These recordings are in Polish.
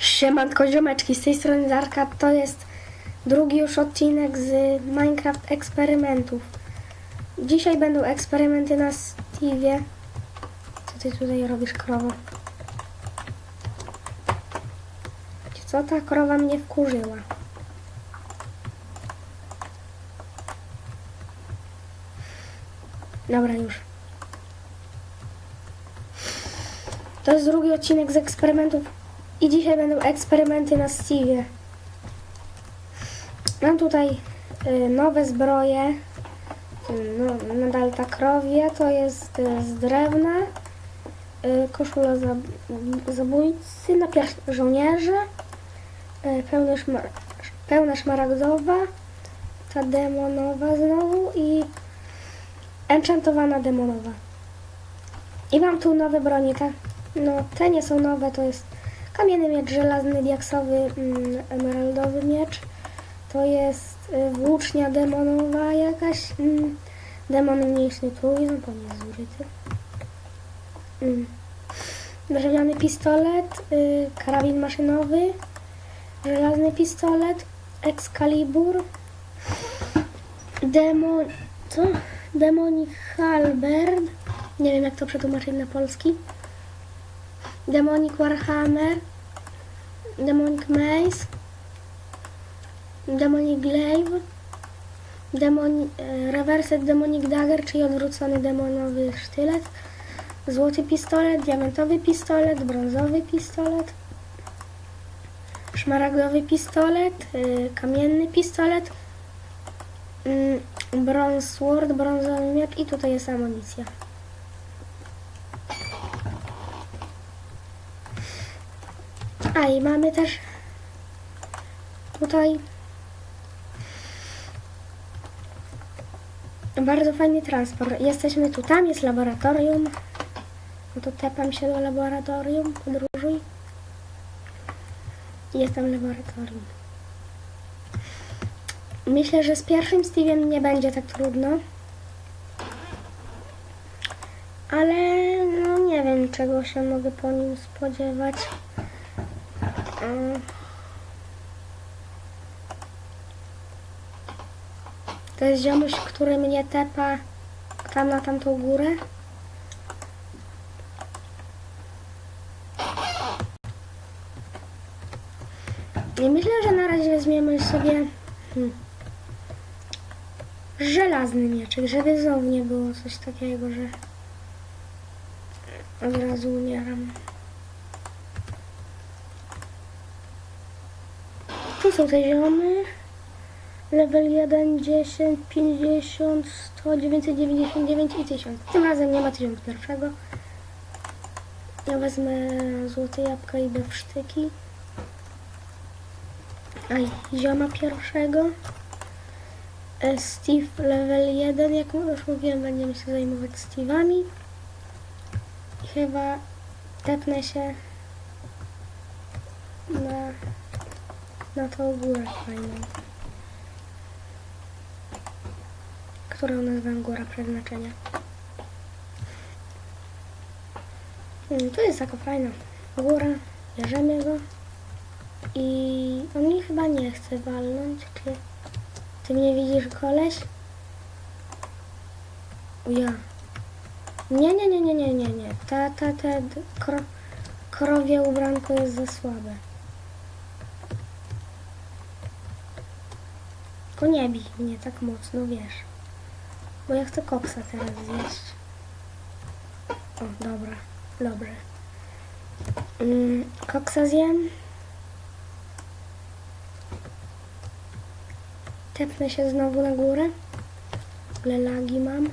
Siemanko ziomeczki, z tej strony Darka, to jest drugi już odcinek z Minecraft eksperymentów. Dzisiaj będą eksperymenty na Steve'ie. Co ty tutaj robisz, krowo? Co ta krowa mnie wkurzyła? Dobra, już. To jest drugi odcinek z eksperymentów i dzisiaj będą eksperymenty na Steve'ie. Mam tutaj y, nowe zbroje. Y, No, nadal ta krowie to jest y, z drewna. Y, koszula za, zabójcy, napierw żołnierza. Y, pełna, szmar, pełna szmaragdowa. Ta demonowa znowu i enchantowana demonowa. I mam tu nowe broni, tak? No, te nie są nowe, to jest kamienny miecz żelazny, diaksowy, mm, emeraldowy miecz. To jest y, włócznia demonowa jakaś. Mm, demon mniejszy trójząb, on jest zużyty. Mm. Drewniany pistolet, y, karabin maszynowy, żelazny pistolet, Excalibur, demon... co? Demonic Halberd. Nie wiem jak to przetłumaczyć na polski. Demonic Warhammer, Demonic Mace, Demonic Glaive, Demoni, e, Reversed Demonic Dagger, czyli odwrócony demonowy sztylet, złoty pistolet, diamentowy pistolet, brązowy pistolet, szmaragdowy pistolet, e, kamienny pistolet, mm, bronze sword, brązowy miecz i tutaj jest amunicja. A i mamy też tutaj bardzo fajny transport. Jesteśmy tu, tam jest laboratorium. No to tepam się do laboratorium, podróżuj. Jest tam laboratorium. Myślę, że z pierwszym Steve'em nie będzie tak trudno. Ale no nie wiem, czego się mogę po nim spodziewać. Mm. To jest ziomuś, który mnie tepa tam na tamtą górę. I myślę, że na razie weźmiemy sobie hmm, żelazny mieczyk, żeby znowu nie było coś takiego, że od razu umieram. Tu są te ziomy. Level 1, 10, 50, 100, 999 i 1000. Tym razem nie ma 1001. Ja wezmę złote jabłka i bewsztyki. Aj, zioma pierwszego. E, Steve level 1, jak już mówiłem, będziemy się zajmować Steve'ami. I chyba tepnę się na na tą górę fajną. Którą nazywam góra przeznaczenia. Hmm, tu jest taka fajna góra. Bierzemy go. I on mnie chyba nie chce walnąć. Czy ty mnie widzisz, koleś? Ja. Nie, nie, nie, nie, nie, nie, nie. Ta, ta, d- kro, krowie ubranko jest za słabe. Tylko nie bij mnie tak mocno, wiesz. Bo ja chcę koksa teraz zjeść. O, dobra, dobrze. Mm, koksa zjem. Tepnę się znowu na górę. W ogóle lagi mam.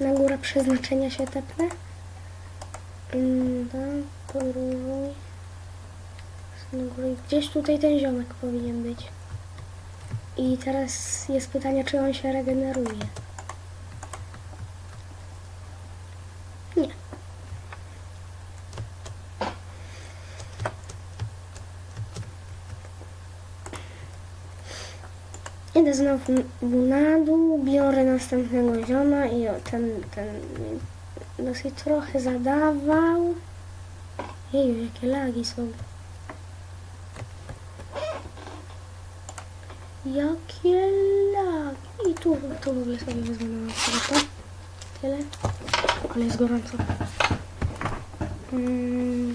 Na górę przeznaczenia się tepnę. Mm, tak, podróżuj. Górę. Gdzieś tutaj ten ziomek powinien być. I teraz jest pytanie, czy on się regeneruje. Nie. Idę znowu na dół, biorę następnego zioma i o, ten, ten dosyć trochę zadawał. Jeju, jakie lagi są. Jakie lagi. I tu, tu w ogóle sobie wezmę na to. Tyle. Ale jest gorąco. Mm,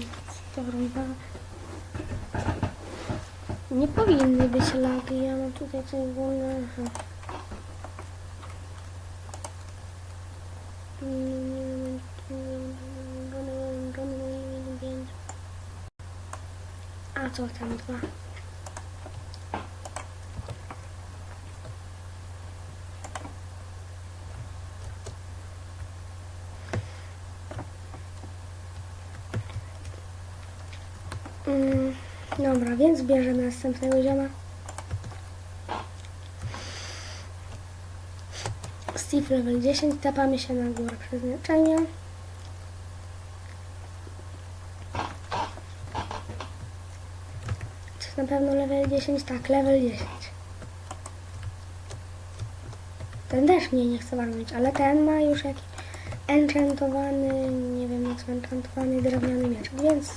dobra. Nie powinny być lagi. Ja mam tutaj coś wolnego. A co tam dwa? Mm, dobra, więc bierzemy następnego zioma. Steve level 10, tapamy się na górę przeznaczenia. Jest na pewno level 10? Tak, level 10. Ten też mnie nie chce walnąć, ale ten ma już jakiś enchantowany, nie wiem co enchantowany drewniany miecz, więc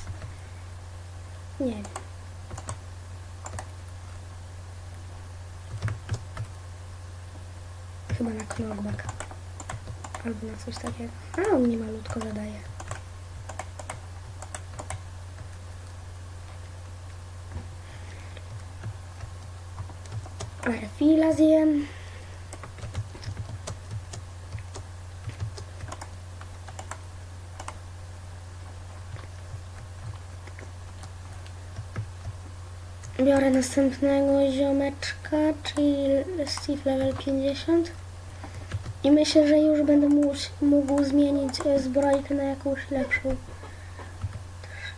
nie wiem. Chyba na knockback. Albo na coś takiego. A on mnie malutko zadaje. Ale fila zjem. Biorę następnego ziomeczka, czyli Steve level 50. I myślę, że już będę mógł, mógł zmienić e, zbrojkę na jakąś lepszą.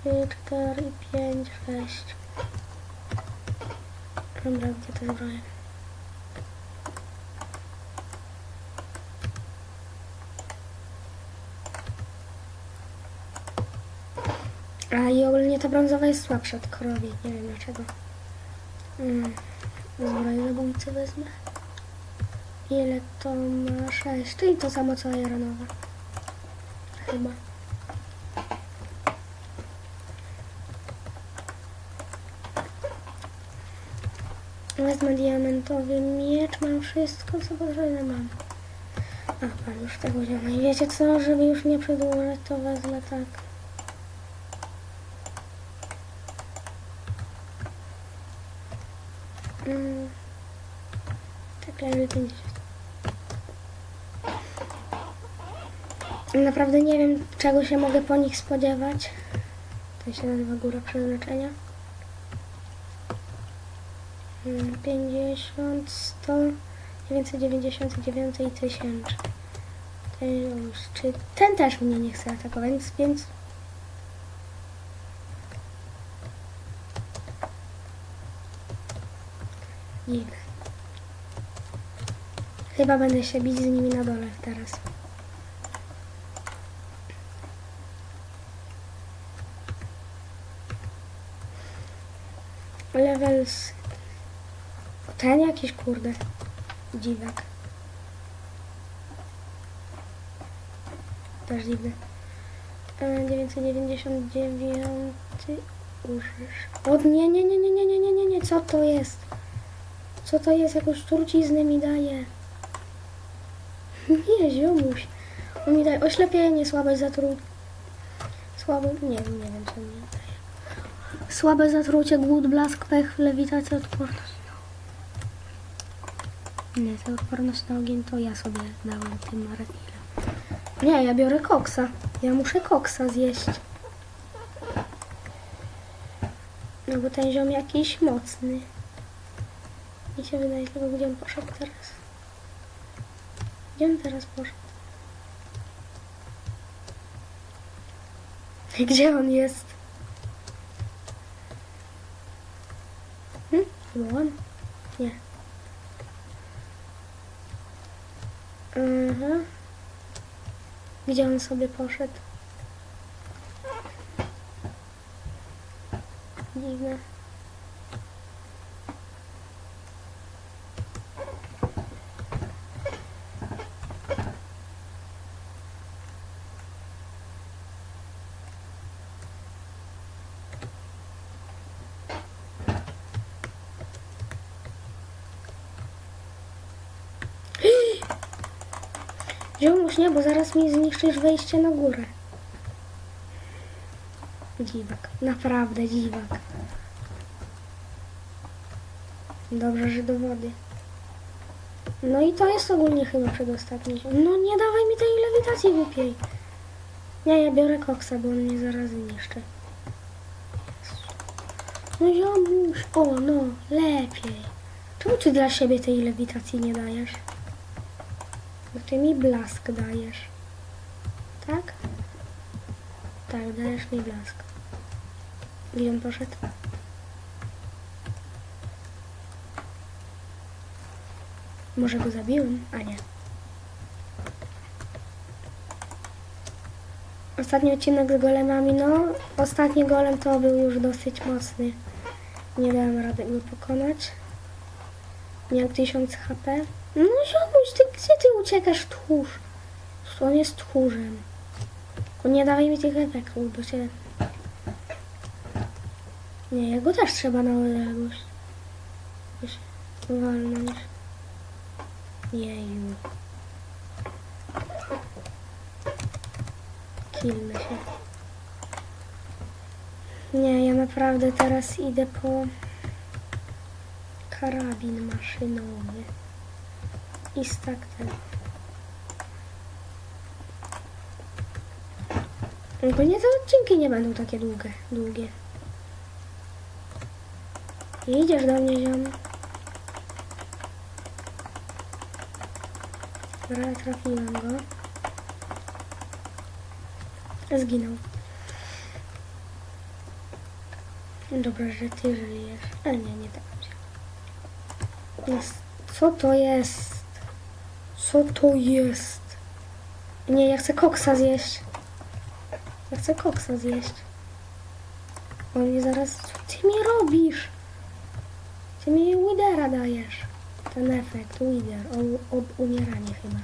3, 4, 5, 6. Dobra, gdzie te zbroje? A i ogólnie ta brązowa jest słabsza od korowi. Nie wiem dlaczego. Mm. Zbroję zabójcy wezmę. Ile to ma? 6, czyli to samo co Ironowa. Chyba. Wezmę diamentowy miecz, mam wszystko co potrzebne mam. A, mam już tego zioma. I wiecie co, żeby już nie przedłużać, to wezmę tak. Mm. Tak, level 50. Naprawdę nie wiem, czego się mogę po nich spodziewać. To się nazywa góra przeznaczenia. Mm, 50, 100, 999 i 1000. Ten czy ten też mnie nie chce atakować, więc, dziwne. Chyba będę się bić z nimi na dole teraz. Levels. Ten jakiś kurde. Dziwak. Też dziwny. E, 999 użysz. O nie, nie, nie, nie, nie, nie, nie, nie, nie, co to jest? Co to jest? Jakąś truciznę mi daje. Nie, ziomuś. On mi daje oślepienie, słabe zatru... Słabe... Nie wiem, nie wiem co mi daje. Słabe zatrucie, głód, blask, pech, lewitacja, odporność. Nie, ta odporność na ogień to ja sobie dałem tym refilem. Nie, ja biorę koksa. Ja muszę koksa zjeść. No bo ten ziom jakiś mocny. Mi się wydaje, tylko gdzie on poszedł teraz. Gdzie on teraz poszedł? Gdzie on jest? Hmm? Chyba on? Nie. Mhm. Gdzie on sobie poszedł? Dziwne. Ziomuś, nie, bo zaraz mi zniszczysz wejście na górę. Dziwak, naprawdę dziwak. Dobrze, że do wody. No i to jest ogólnie chyba przedostatni. No nie dawaj mi tej lewitacji głupiej. Nie, ja biorę koksa, bo on mnie zaraz zniszczy. No ziomuś, o no, lepiej. Czemu ty dla siebie tej lewitacji nie dajesz? Bo ty mi blask dajesz. Tak? Tak, dajesz mi blask. Gdzie on poszedł? Może go zabiłem? A nie. Ostatni odcinek z golemami, no ostatni golem to był już dosyć mocny. Nie dałem rady go pokonać. Miał 1000 HP. No gdzie ty uciekasz tchórz? On jest tchórzem. Tylko nie dawaj mi tych efektów, bo się... Nie, jego też trzeba na odległość. Jakoś walnąć. Jeju. Kilmy się. Nie, ja naprawdę teraz idę po karabin maszynowy. I stak ten. Ogólnie te odcinki nie będą takie długie. długie. Idziesz do mnie, ziom. Dobra, trafiłem go. Zginął. Dobra, że ty żyjesz. Ale nie, nie tak. Jest. Co to jest? Co to jest? Nie, ja chcę koksa zjeść. Ja chcę koksa zjeść. On mnie zaraz... Co ty mi robisz? Ty mi Widera dajesz. Ten efekt, Wider, o, ob umieranie chyba.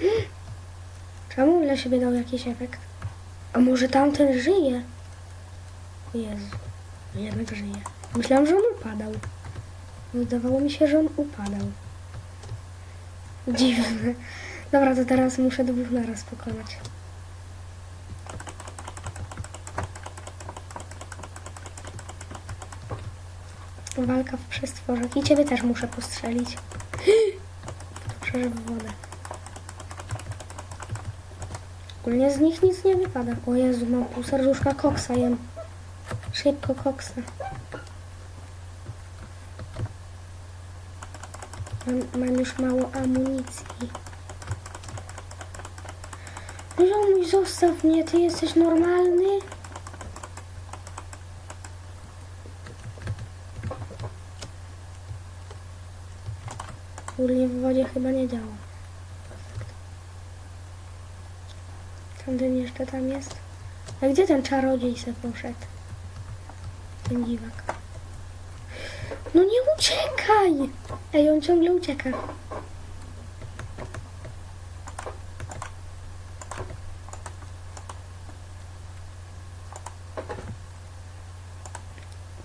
Czemu dla siebie dał jakiś efekt? A może tamten żyje? O Jezu, jednak żyje. Myślałam, że on upadał. Wydawało mi się, że on upadał. Dziwne. Dobra, to teraz muszę dwóch naraz pokonać. Walka w przestworzach. I ciebie też muszę postrzelić. Dobrze, że w wodę. Ogólnie z nich nic nie wypada. O Jezu, mam pół serduszka koksa jem. Szybko koksa. Mam, mam już mało amunicji. Ziomuś, zostaw mnie, ty jesteś normalny? Ogólnie w wodzie chyba nie działa. Tamten jeszcze tam jest. A gdzie ten czarodziej se poszedł? Ten dziwak. No nie uciekaj! Ej, on ciągle ucieka.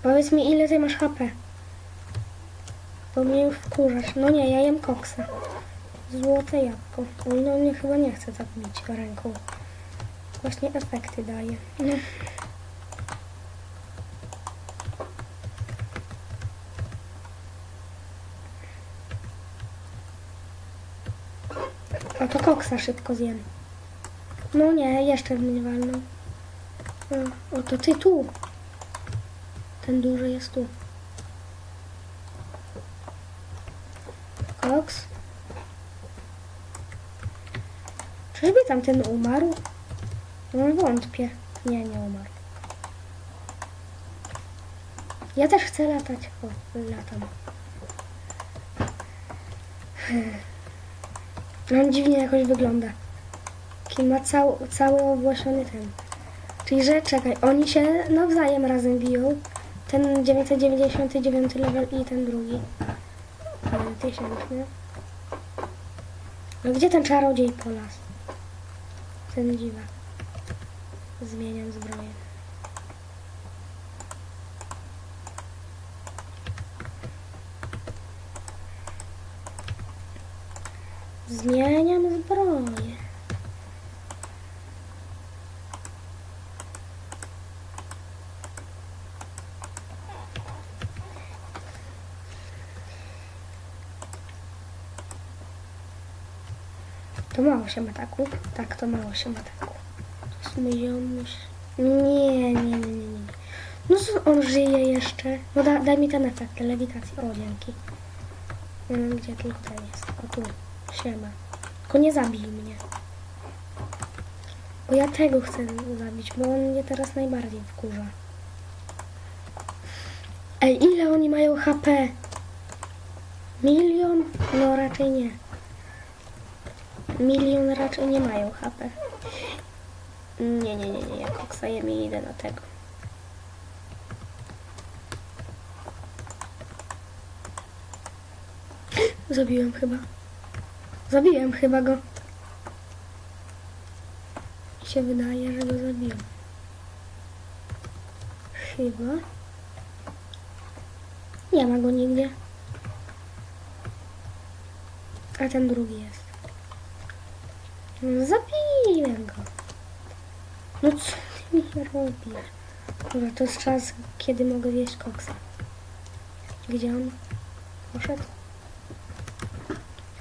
Powiedz mi, ile ty masz HP? Bo mnie już wkurzasz. No nie, ja jem koksa. Złote jabłko. Oj, No mnie chyba nie chce tak bić ręką. Właśnie efekty daje. No. A to koksa szybko zjem. No nie, jeszcze mnie walną. O, o, to ty tu. Ten duży jest tu. Koks. Czyżby tamten umarł? No wątpię. Nie, nie umarł. Ja też chcę latać. O, latam. On dziwnie jakoś wygląda. Taki ma cał, cały owłosiony ten. Czyli, że czekaj, oni się nawzajem razem biją. Ten 999 level i ten drugi. Ten. No gdzie ten czarodziej po las? Ten dziwak. Zmieniam zbroję. Zmieniam zbroję. To mało się ataku. Tak, to mało się ataku. To jest mój ziomuś. Nie, nie, nie, nie, nie. No co, on żyje jeszcze. No da, daj mi ten efekt lewitacji. O, dzięki. Nie wiem, gdzie tylko jest. O tu. Siema. Tylko nie zabij mnie. Bo ja tego chcę zabić, bo on mnie teraz najbardziej wkurza. Ej, ile oni mają HP? Milion? No raczej nie. Milion raczej nie mają HP. Nie, nie, nie, nie. Ja koksa jem i idę na tego. Zabiłem chyba. Zabiłem chyba go. Mi się wydaje, że go zabiłem. Chyba. Nie ma go nigdzie. A ten drugi jest. No, zabiłem go. No co ty mi robisz? Dobra, to jest czas, kiedy mogę zjeść koksa. Gdzie on? Poszedł?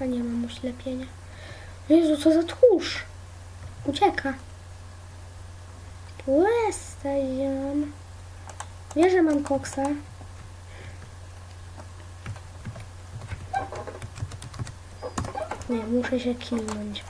Ja nie mam oślepienia. Jezu, co za tchórz? Ucieka. Łestaziam. Wie, że mam koksa. Nie, muszę się kilnąć.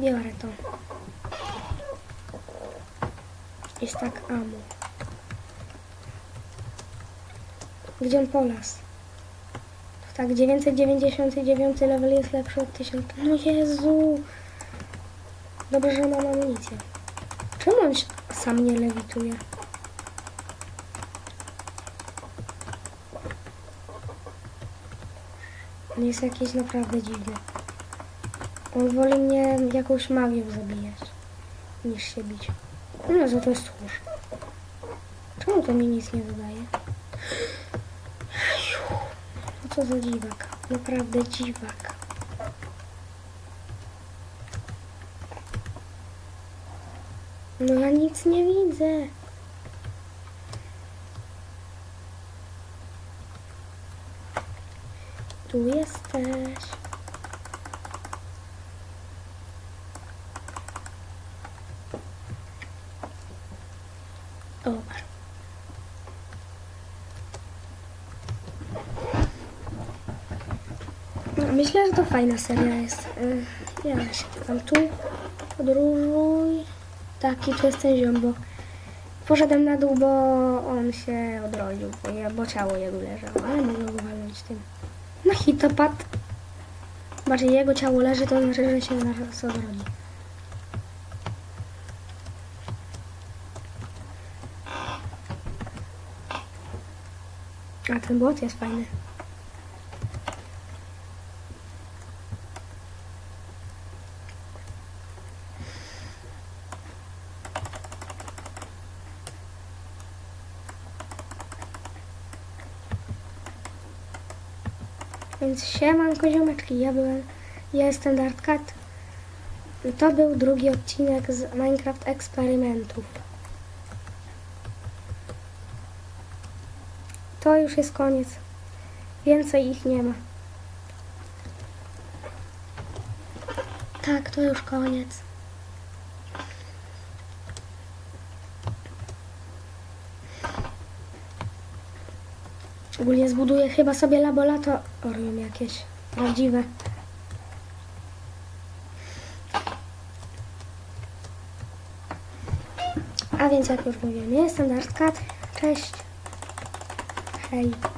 Biorę to. Tak amo. Gdzie on polas? Tak, 999 level jest lepszy od 1000. No Jezu! Dobrze, że mam amunicję. Czemu on sam nie lewituje? On jest jakiś naprawdę dziwny. On woli mnie jakąś magią zabijać, niż się bić. No, za to jest tchórz. Czemu to mi nic nie? Jeju, No co za dziwak. Naprawdę dziwak. No ja nic nie widzę. Tu jesteś. Dobra. No, Myślę, że to fajna seria jest. Y, Ja się tam tu podróżuj. Taki tu jest ten ziom, bo poszedłem na dół, bo on się odrodził, bo, ja, bo ciało jego leżało, ale mogę go walnąć tym. Na hitopad. Bardziej jego ciało leży, to znaczy, że się odrodzi. A ten błot jest fajny. Więc siemanko ziomeczki, ja byłem, ja jestem Dartcat. To był drugi odcinek z Minecraft eksperymentów. To już jest koniec. Więcej ich nie ma. Tak, to już koniec. Ogólnie zbuduję chyba sobie laboratorium jakieś prawdziwe. A więc jak już mówiłem, jestem Dartcat. Cześć. Bye.